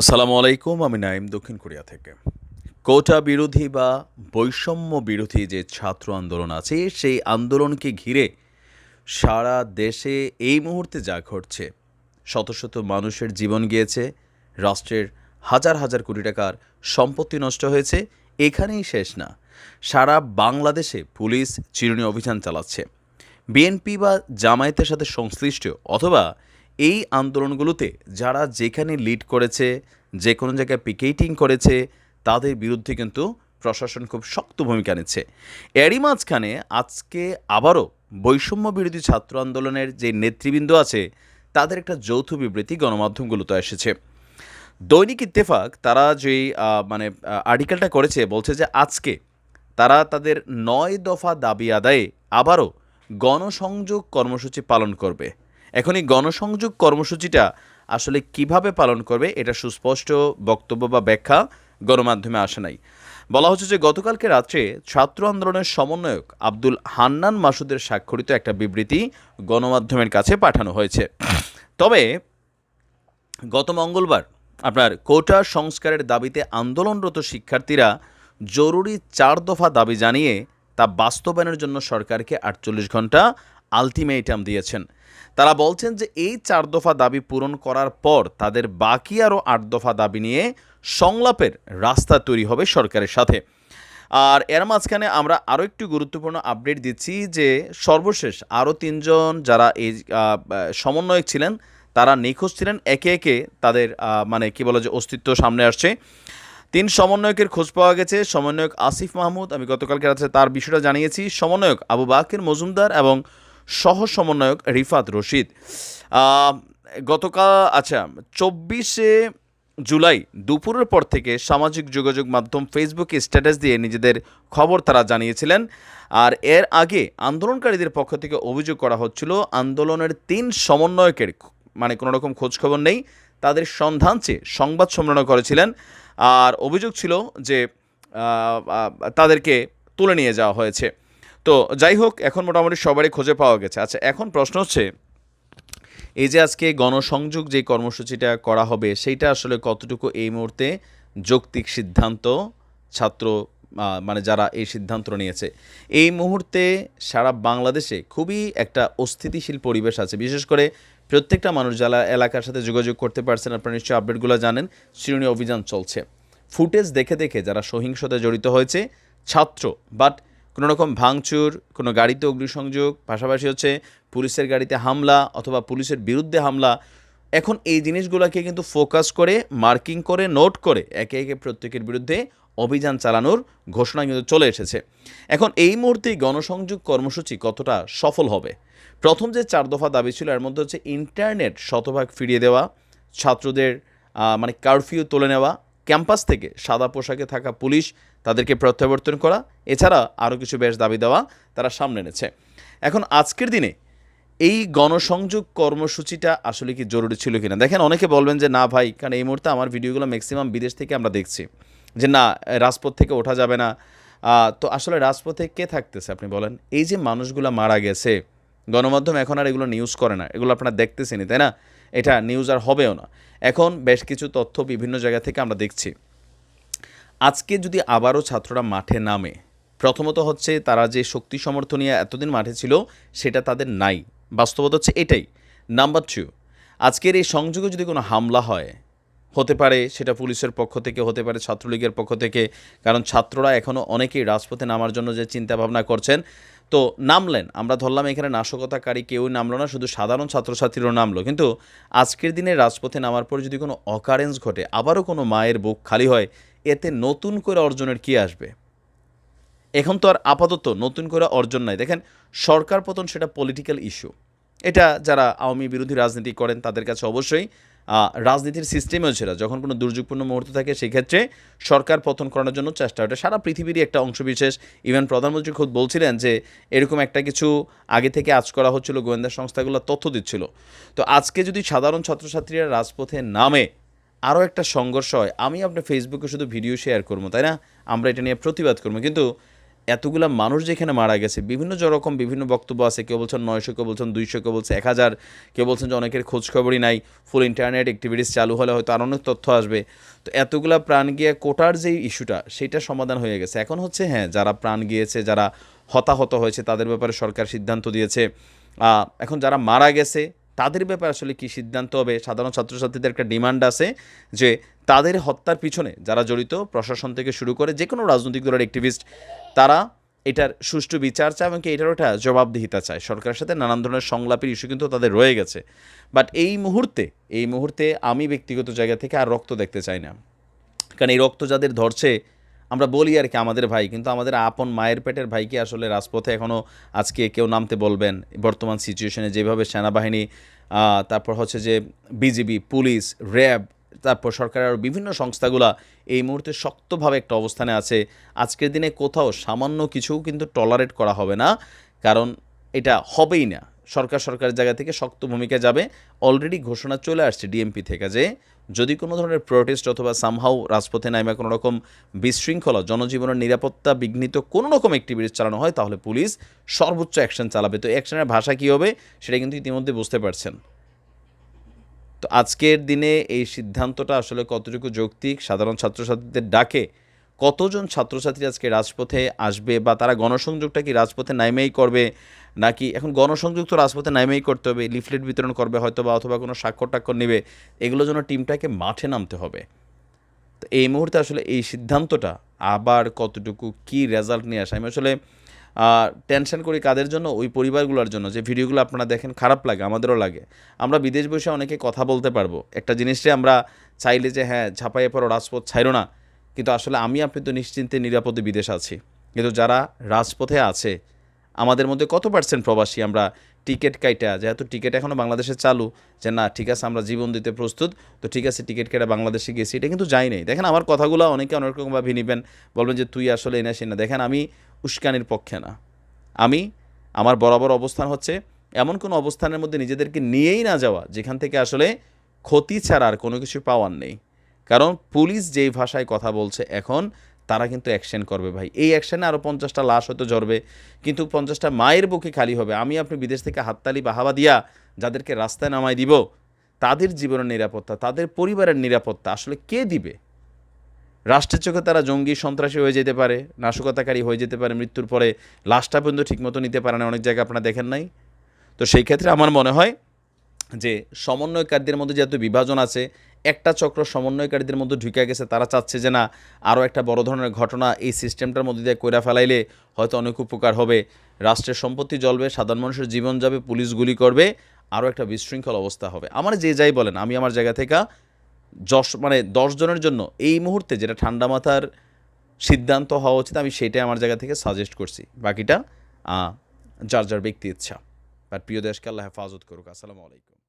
আসসালামু আলাইকুম, আমি নাইম দক্ষিণ কোরিয়া থেকে। কোটা বিরোধী বা বৈষম্য বিরোধী যে ছাত্র আন্দোলন আছে, সেই আন্দোলনকে ঘিরে সারা দেশে এই মুহূর্তে যা ঘটছে, শত শত মানুষের জীবন গিয়েছে, রাষ্ট্রের হাজার হাজার কোটি টাকার সম্পত্তি নষ্ট হয়েছে, এখানেই শেষ না। সারা বাংলাদেশে পুলিশ চিরুনি অভিযান চালাচ্ছে। বিএনপি বা জামায়াতের সাথে সংশ্লিষ্ট অথবা এই আন্দোলনগুলোতে যারা যেখানে লিড করেছে, যে কোনো জায়গায় পিকেটিং করেছে, তাদের বিরুদ্ধে কিন্তু প্রশাসন খুব শক্ত ভূমিকা নিচ্ছে। এরই মাঝখানে আজকে আবারও বৈষম্য বিরোধী ছাত্র আন্দোলনের যে নেতৃবৃন্দ আছে, তাদের একটা যৌথ বিবৃতি গণমাধ্যমগুলোতে এসেছে। দৈনিক ইত্তেফাক তারা যেই মানে আর্টিকেলটা করেছে, বলছে যে আজকে তারা তাদের নয় দফা দাবি আদায়ে আবারও গণসংযোগ কর্মসূচি পালন করবে। এখন এই গণসংযোগ কর্মসূচিটা আসলে কীভাবে পালন করবে, এটা সুস্পষ্ট বক্তব্য বা ব্যাখ্যা গণমাধ্যমে আসে নাই। বলা হচ্ছে যে গতকালকে রাত্রে ছাত্র আন্দোলনের সমন্বয়ক আব্দুল হান্নান মাসুদের স্বাক্ষরিত একটা বিবৃতি গণমাধ্যমের কাছে পাঠানো হয়েছে। তবে গত মঙ্গলবার আপনার কোটা সংস্কারের দাবিতে আন্দোলনরত শিক্ষার্থীরা জরুরি চার দফা দাবি জানিয়ে তা বাস্তবায়নের জন্য সরকারকে আটচল্লিশ ঘণ্টা আলটিমেটাম দিয়েছেন। তারা বলছেন যে এই চার দফা দাবি পূরণ করার পর তাদের বাকি আরও আট দফা দাবি নিয়ে সংলাপের রাস্তা তৈরি হবে সরকারের সাথে। আর এর মাঝখানে আমরা আরও একটু গুরুত্বপূর্ণ আপডেট দিচ্ছি যে সর্বশেষ আরও তিনজন যারা এই সমন্বয়ক ছিলেন, তারা নিখোঁজ ছিলেন। একে একে তাদের মানে কি বলে যে অস্তিত্ব সামনে আসছে। তিন সমন্বয়কের খোঁজ পাওয়া গেছে। সমন্বয়ক আসিফ মাহমুদ, আমি গতকালকে রাত্রে তার বিষয়টা জানিয়েছি। সমন্বয়ক আবু বাকির মজুমদার এবং সহ সমন্বয়ক রিফাত রশিদ। গতকাল আচ্ছা চব্বিশে জুলাই দুপুরের পর থেকে সামাজিক যোগাযোগ মাধ্যম ফেসবুকে স্ট্যাটাস দিয়ে নিজেদের খবর তারা জানিয়েছিলেন। আর এর আগে আন্দোলনকারীদের পক্ষ থেকে অভিযোগ করা হচ্ছিল, আন্দোলনের তিন সমন্বয়কের মানে কোনো রকম খোঁজখবর নেই, তাদের সন্ধান চেয়ে সংবাদ সম্মেলন করেছিলেন। আর অভিযোগ ছিল যে তাদেরকে তুলে নিয়ে যাওয়া হয়েছে। তো যাই হোক, এখন মোটামুটি সবারই খোঁজে পাওয়া গেছে। আচ্ছা এখন প্রশ্ন হচ্ছে, এই যে আজকে গণসংযোগ যে কর্মসূচিটা করা হবে, সেইটা আসলে কতটুকু এই মুহূর্তে যৌক্তিক সিদ্ধান্ত? ছাত্র মানে যারা এই সিদ্ধান্ত নিয়েছে, এই মুহূর্তে সারা বাংলাদেশে খুবই একটা অস্থিতিশীল পরিবেশ আছে। বিশেষ করে প্রত্যেকটা মানুষ যারা এলাকার সাথে যোগাযোগ করতে পারছেন, আপনারা নিশ্চয়ই আপডেটগুলো জানেন শিরোনি অভিযান চলছে। ফুটেজ দেখে দেখে যারা সহিংসতায় জড়িত হয়েছে, ছাত্র বাট কোনো রকম ভাঙচুর, কোনো গাড়িতে অগ্নিসংযোগ, পাশাপাশি হচ্ছে পুলিশের গাড়িতে হামলা অথবা পুলিশের বিরুদ্ধে হামলা, এখন এই জিনিসগুলোকে কিন্তু ফোকাস করে, মার্কিং করে, নোট করে একে একে প্রত্যেকের বিরুদ্ধে অভিযান চালানোর ঘোষণা কিন্তু চলে এসেছে। এখন এই মুহূর্তেই গণসংযোগ কর্মসূচি কতটা সফল হবে? প্রথম যে চার দফা দাবি ছিল, এর মধ্যে হচ্ছে ইন্টারনেট শতভাগ ফিরিয়ে দেওয়া, ছাত্রদের মানে কারফিউ তুলে নেওয়া, ক্যাম্পাস থেকে সাদা পোশাকে থাকা পুলিশ তাদেরকে প্রত্যাবর্তন করা এছাড়া আরও কিছু বেশ দাবি দেওয়া তারা সামনে এনেছে। এখন আজকের দিনে এই গণসংযোগ কর্মসূচিটা আসলে কি জরুরি ছিল কিনা? দেখেন অনেকে বলবেন যে, না ভাই, কারণ এই মুহূর্তে আমার ভিডিওগুলো ম্যাক্সিমাম বিদেশ থেকে আমরা দেখছি। যে, না, রাজপথ থেকে ওঠা যাবে না। তো আসলে রাজপথে কে থাকতেছে আপনি বলেন? এই যে মানুষগুলো মারা গেছে, গণমাধ্যম এখন আর এগুলো নিউজ করে না। এগুলো আপনারা দেখতেছেনই, তাই না? এটা নিউজ আর হবেও না। এখন বেশ কিছু তথ্য বিভিন্ন জায়গা থেকে আমরা দেখছি। আজকে যদি আবারও ছাত্ররা মাঠে নামে প্রথমত হচ্ছে তারা যে শক্তি সমর্থন নিয়ে এতদিন মাঠে ছিল, সেটা তাদের নাই। বাস্তবতা হচ্ছে এটাই। নাম্বার টু আজকের এই সংযোগে যদি কোনো হামলা হয়, হতে পারে সেটা পুলিশের পক্ষ থেকে, হতে পারে ছাত্রলীগের পক্ষ থেকে, কারণ ছাত্ররা এখনও অনেকেই রাজপথে নামার জন্য যে চিন্তা ভাবনা করছেন। তো নামলেন, আমরা ধরলাম এখানে নাশকতাকারী কেউই নামলো না, শুধু সাধারণ ছাত্রছাত্রীরাও নামলো। কিন্তু আজকের দিনে রাজপথে নামার পর যদি কোনো অকারেন্স ঘটে, আবারও কোনো মায়ের বুক খালি হয়, এতে নতুন করে অর্জনের কি আসবে? এখন তো আর আপাতত নতুন করে অর্জন নাই। দেখেন, সরকার পতন সেটা পলিটিক্যাল ইস্যু এটা যারা আওয়ামী বিরোধী রাজনীতি করেন, তাদের কাছে অবশ্যই রাজনীতির সিস্টেমেও ছিল যখন কোনো দুর্যোগপূর্ণ মুহূর্ত থাকে, সেক্ষেত্রে সরকার পতন করানোর জন্য চেষ্টা ওটা সারা পৃথিবীরই একটা অংশবিশেষ। ইভেন প্রধানমন্ত্রী খুদ বলছিলেন যে, এরকম একটা কিছু আগে থেকে আজ করা হচ্ছিল, গোয়েন্দা সংস্থাগুলো তথ্য দিচ্ছিল। তো আজকে যদি সাধারণ ছাত্রছাত্রীরা রাজপথে নামে, আরও একটা সংঘর্ষ হয়, আমি আপনার ফেসবুকে শুধু ভিডিও শেয়ার করব, তাই না? আমরা এটা নিয়ে প্রতিবাদ করব। কিন্তু এতগুলা মানুষ যেখানে মারা গেছে, বিভিন্ন রকম বিভিন্ন বক্তব্য আছে, কেউ বলছেন নয়শো, কেউ বলছেন দুইশো, কেউ বলছে এক হাজার, কেউ বলছেন যে অনেকের খোঁজখবরই নাই ফুল ইন্টারনেট অ্যাক্টিভিটিস চালু হলে হয়তো আরও অনেক তথ্য আসবে। তো এতগুলা প্রাণ গিয়ে কোটার যে ইস্যুটা সেটা সমাধান হয়ে গেছে। এখন হচ্ছে হ্যাঁ যারা প্রাণ গিয়েছে, যারা হতাহত হয়েছে, তাদের ব্যাপারে সরকার সিদ্ধান্ত দিয়েছে। এখন যারা মারা গেছে তাদের ব্যাপারে আসলে কি সিদ্ধান্ত হবে? সাধারণ ছাত্রছাত্রীদের একটা ডিমান্ড আছে যে তাদের হত্যার পিছনে যারা জড়িত, প্রশাসন থেকে শুরু করে যে কোনো রাজনৈতিক দলের অ্যাক্টিভিস্ট তারা এটার সুষ্ঠু বিচার চায় এবং কি এটারও একটা জবাবদিহিতা চায়। সরকারের সাথে নানান ধরনের সংলাপের ইস্যু কিন্তু তাদের রয়ে গেছে। বাট এই মুহূর্তে এই মুহূর্তে আমি ব্যক্তিগত জায়গা থেকে আর রক্ত দেখতে চাই না। কারণ এই রক্ত যাদের ধরছে আমরা বলি আর কি আমাদের ভাই, কিন্তু আমাদের আপন মায়ের পেটের ভাইকে আসলে রাজপথে এখনও আজকে কেউ নামতে বলবেন? বর্তমান সিচুয়েশনে যেভাবে সেনাবাহিনী তারপর হচ্ছে যে বিজিবি পুলিশ, র্যাব, তারপর সরকারের আরও বিভিন্ন সংস্থাগুলা এই মুহূর্তে শক্তভাবে একটা অবস্থানে আছে। আজকের দিনে কোথাও সামান্য কিছু কিন্তু টলারেট করা হবে না, কারণ এটা হবেই না। সরকার সরকারের জায়গা থেকে শক্ত ভূমিকা যাবে। অলরেডি ঘোষণা চলে আসছে ডিএমপি থেকে যে, যদি কোনো ধরনের প্রোটেস্ট অথবা সামহাও রাজপথে নামে কোনো রকম বিশৃঙ্খলা, জনজীবনের নিরাপত্তা বিঘ্নিত কোনো রকম অ্যাক্টিভিটিস চালানো হয়, তাহলে পুলিশ সর্বোচ্চ অ্যাকশন চালাবে। তো অ্যাকশনের ভাষা কী হবে, সেটা কিন্তু ইতিমধ্যে বুঝতে পারছেন। তো আজকের দিনে এই সিদ্ধান্তটা আসলে কতটুকু যৌক্তিক, সাধারণ ছাত্রছাত্রীদের ডাকে কতজন ছাত্রছাত্রী আজকে রাজপথে আসবে বা তারা গণসংযোগটা কি রাজপথে নাইমেই করবে, নাকি এখন গণসংযোগ তো রাজপথে নাইমেই করতে হবে, লিফলেট বিতরণ করবে হয়তো বা অথবা কোনো স্বাক্ষর টাক্ষর নেবে, এগুলোর জন্য টিমটাকে মাঠে নামতে হবে। তো এই মুহূর্তে আসলে এই সিদ্ধান্তটা আবার কতটুকু কি রেজাল্ট নিয়ে আসে? আমি আসলে টেনশন করি কাদের জন্য? ওই পরিবারগুলোর জন্য। যে ভিডিওগুলো আপনারা দেখেন খারাপ লাগে, আমাদেরও লাগে। আমরা বিদেশ বসে অনেকে কথা বলতে পারব। একটা জিনিসটা আমরা চাইলে যে হ্যাঁ ঝাঁপাইয়ে পড়ো, রাজপথ ছাইরো না। কিন্তু আসলে আমি, আপনি তো নিশ্চিন্তে নিরাপদে বিদেশ আছি। কিন্তু যারা রাজপথে আছে, আমাদের মধ্যে কত পার্সেন্ট প্রবাসী আমরা টিকিট কাইটা? যেহেতু টিকিট এখনও বাংলাদেশে চালু, যে না, ঠিক আছে, আমরা জীবন দিতে প্রস্তুত, তো ঠিক আছে, টিকিট কেটে বাংলাদেশে গেছি, এটা কিন্তু যাই নাই দেখেন, আমার কথাগুলো অনেকে অনেক রকমভাবে নিবেন, বলবেন যে, তুই আসলে এনে সে না। দেখেন, আমি উস্কানির পক্ষে না। আমি, আমার বরাবর অবস্থান হচ্ছে, এমন কোনো অবস্থানের মধ্যে নিজেদেরকে নিয়েই না যাওয়া, যেখান থেকে আসলে ক্ষতি ছাড়া আর কোনো কিছু পাওয়ার নেই। কারণ পুলিশ যেই ভাষায় কথা বলছে এখন, তারা কিন্তু অ্যাকশন করবে ভাই। এই অ্যাকশনে আরও পঞ্চাশটা লাশ হয়তো জ্বরবে কিন্তু পঞ্চাশটা মায়ের বুকে খালি হবে। আমি আপনি বিদেশ থেকে হাততালি, বাহাবা দিয়া যাদেরকে রাস্তায় নামায় দিব, তাদের জীবনের নিরাপত্তা, তাদের পরিবারের নিরাপত্তা আসলে কে দিবে? রাষ্ট্রের চোখে তারা জঙ্গি, সন্ত্রাসী হয়ে যেতে পারে, নাশকতাকারী হয়ে যেতে পারে মৃত্যুর পরে, লাশটা পর্যন্ত ঠিকমতো নিতে পারে না, অনেক জায়গায় আপনারা দেখেন নাই। তো সেই ক্ষেত্রে আমার মনে হয় যে সমন্বয়কারীদের মধ্যে যেহেতু বিভাজন আছে একটা চক্র সমন্বয়কারীদের মধ্যে ঢুকে গেছে। তারা চাচ্ছে যে না আরও একটা বড় ধরনের ঘটনা এই সিস্টেমটার মধ্যে দিয়ে কইরা ফেলাইলে হয়তো অনেক উপকার হবে। রাষ্ট্রের সম্পত্তি জ্বলবে, সাধারণ মানুষের জীবন যাবে, পুলিশ গুলি করবে আরও একটা বিশৃঙ্খল অবস্থা হবে। আমার যে যাই বলেন, আমি আমার জায়গা থেকে যশ মানে জনের জন্য এই মুহূর্তে যেটা ঠান্ডা মাথার সিদ্ধান্ত হওয়া উচিত, আমি সেটাই আমার জায়গা থেকে সাজেস্ট করছি। বাকিটা যার যার ব্যক্তি ইচ্ছা। আর প্রিয় দেশকে আল্লাহ হেফাজত করুক। আসসালামু আলাইকুম।